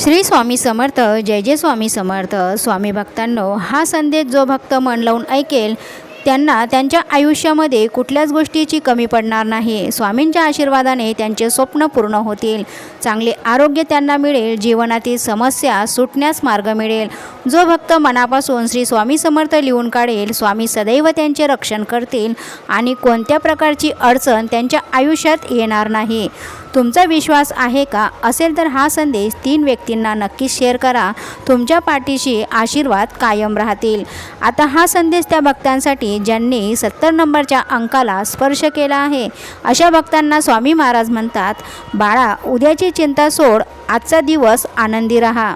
श्री स्वामी समर्थ जय जय स्वामी समर्थ. स्वामी भक्तांनो हा संदेश जो भक्त मन लावून ऐकेल त्यांना त्यांच्या आयुष्यामध्ये कुठल्याच गोष्टीची कमी पडणार नाही. स्वामींच्या आशीर्वादाने त्यांचे स्वप्न पूर्ण होतील. चांगले आरोग्य त्यांना मिळेल. जीवनातील समस्या सुटण्यास मार्ग मिळेल. जो भक्त मनापासून श्री स्वामी समर्थ लिहून काढेल स्वामी सदैव त्यांचे रक्षण करतील आणि कोणत्या प्रकारची अडचण त्यांच्या आयुष्यात येणार नाही. तुमचा विश्वास आहे का? असेल तर हा संदेश तीन व्यक्तींना नक्कीच शेअर करा. तुमच्या पाठीशी आशीर्वाद कायम राहतील. आता हा संदेश त्या भक्तांसाठी ज्यांनी सत्तर नंबरच्या अंकाला स्पर्श केला आहे. अशा भक्तांना स्वामी महाराज म्हणतात बाळा उद्याची चिंता सोड आजचा दिवस आनंदी राहा.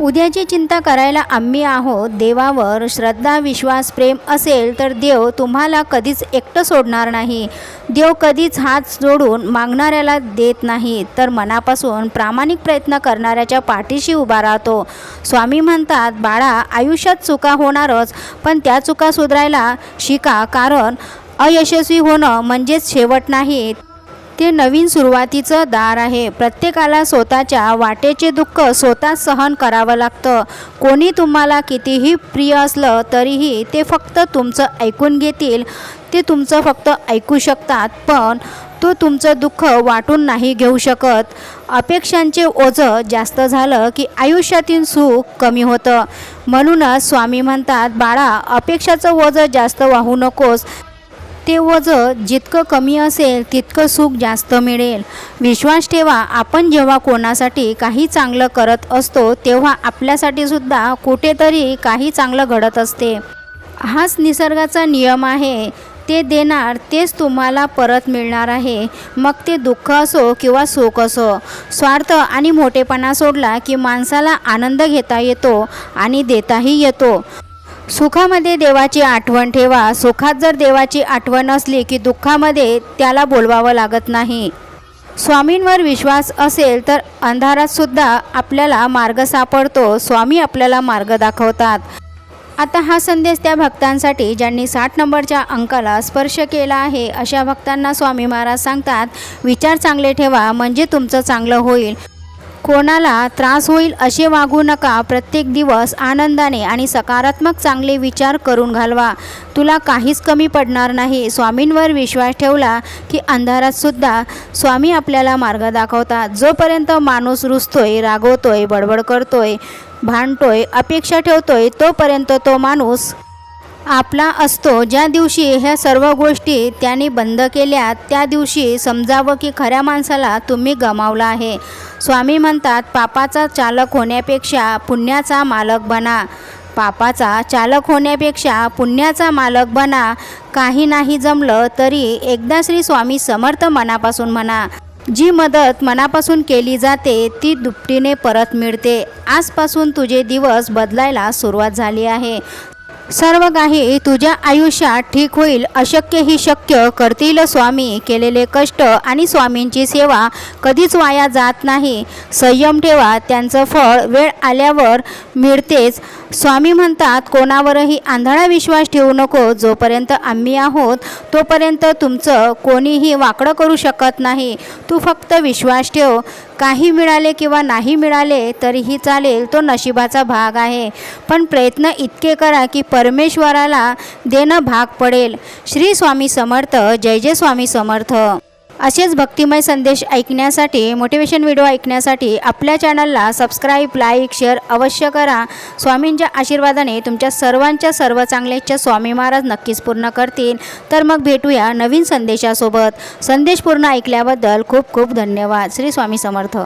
उद्याची चिंता करायला आम्ही आहोत. देवावर श्रद्धा विश्वास प्रेम असेल तर देव तुम्हाला कधीच एकटं सोडणार नाही. देव कधीच हात जोडून मागणाऱ्याला देत नाही. तर मनापासून प्रामाणिक प्रयत्न करणाऱ्याच्या पाठीशी उभा राहतो. स्वामी म्हणतात बाळा आयुष्यात चुका होणारच पण त्या चुका सुधारायला शिका. कारण अयशस्वी होणं म्हणजेच शेवट नाही. ते नवीन सुरुवातीचं दार आहे. प्रत्येकाला स्वतःच्या वाटेचे दुःख स्वतः सहन करावं लागतं. कोणी तुम्हाला कितीही प्रिय असलं तरीही ते फक्त तुमचं ऐकून घेतील. ते तुमचं फक्त ऐकू शकतात पण तो तुमचं दुःख वाटून नाही घेऊ शकत. अपेक्षांचे ओझं जास्त झालं की आयुष्यातील सुख कमी होतं. म्हणूनच स्वामी म्हणतात बाळा अपेक्षाचं ओझं जास्त वाहू नकोस. ते वजन जितकं कमी असेल तितकं सुख जास्त मिळेल. विश्वास ठेवा आपण जेव्हा कोणासाठी काही चांगलं करत असतो तेव्हा आपल्यासाठी सुद्धा कुठेतरी काही चांगलं घडत असते. हाच निसर्गाचा नियम आहे. ते देणार तेच तुम्हाला परत मिळणार आहे. मग ते दुःख असो किंवा सुख असो स्वार्थ आणि मोठेपणा सोडला की माणसाला आनंद घेता येतो आणि देताही येतो. सुखामध्ये देवाची आठवण ठेवा. सुखात जर देवाची आठवण असली की दुःखामध्ये त्याला बोलवावं लागत नाही. स्वामींवर विश्वास असेल तर अंधारात सुद्धा आपल्याला मार्ग सापडतो. स्वामी आपल्याला मार्ग दाखवतात. आता हा संदेश त्या भक्तांसाठी ज्यांनी साठ नंबरच्या अंकाला स्पर्श केला आहे अशा भक्तांना स्वामी महाराज सांगतात विचार चांगले ठेवा म्हणजे तुमचं चांगलं होईल. कोणाला त्रास होईल असे वागू नका. प्रत्येक दिवस आनंदाने आणि सकारात्मक चांगले विचार करून घालवा. तुला काहीच कमी पडणार नाही. स्वामींवर विश्वास ठेवला की अंधारात सुद्धा स्वामी आपल्याला मार्ग दाखवतात. जोपर्यंत माणूस रुजतोय रागवतोय बडबड करतोय भांडतोय अपेक्षा ठेवतोय तोपर्यंत तो माणूस आपला असतो. ज्या दिवशी ह्या सर्व गोष्टी त्याने बंद केल्या त्या दिवशी समजावं की खऱ्या माणसाला तुम्ही गमावला आहे. स्वामी म्हणतात पापाचा चालक होण्यापेक्षा पुण्याचा मालक बना. पापाचा चालक होण्यापेक्षा पुण्याचा मालक बना. काही नाही जमलं तरी एकदा श्री स्वामी समर्थ मनापासून म्हणा. जी मदत मनापासून केली जाते ती दुपटीने परत मिळते. आजपासून तुझे दिवस बदलायला सुरुवात झाली आहे. सर्व काही तुझ्या आयुष्यात ठीक होईल अशक्य ही शक्य करतील स्वामी. केलेले कष्ट आणि स्वामींची सेवा कधीच वाया जात नाही. संयम ठेवा त्यांचं फळ वेळ आल्यावर मिळतेच. स्वामी म्हणतात कोणावरही आंधळा विश्वास ठेवू नको. जोपर्यंत आम्ही आहोत तोपर्यंत तुमचं कोणीही वाकडं करू शकत नाही. तू फक्त विश्वास ठेव. काही मिळाले किंवा नाही मिळाले तरीही चालेल तो नशिबाचा भाग आहे. पण प्रयत्न इतके करा की परमेश्वराला देणं भाग पडेल. श्री स्वामी समर्थ. जय जय स्वामी समर्थ. असेच भक्तिमय संदेश ऐकण्यासाठी मोटिवेशन व्हिडिओ ऐकण्यासाठी आपल्या चॅनलला सबस्क्राईब लाईक शेअर अवश्य करा. स्वामींच्या आशीर्वादाने तुमच्या सर्वांच्या सर्व चांगल्या इच्छा स्वामी महाराज नक्कीच पूर्ण करतील. तर मग भेटूया नवीन संदेशासोबत. संदेश पूर्ण ऐकल्याबद्दल खूप खूप धन्यवाद. श्री स्वामी समर्थ.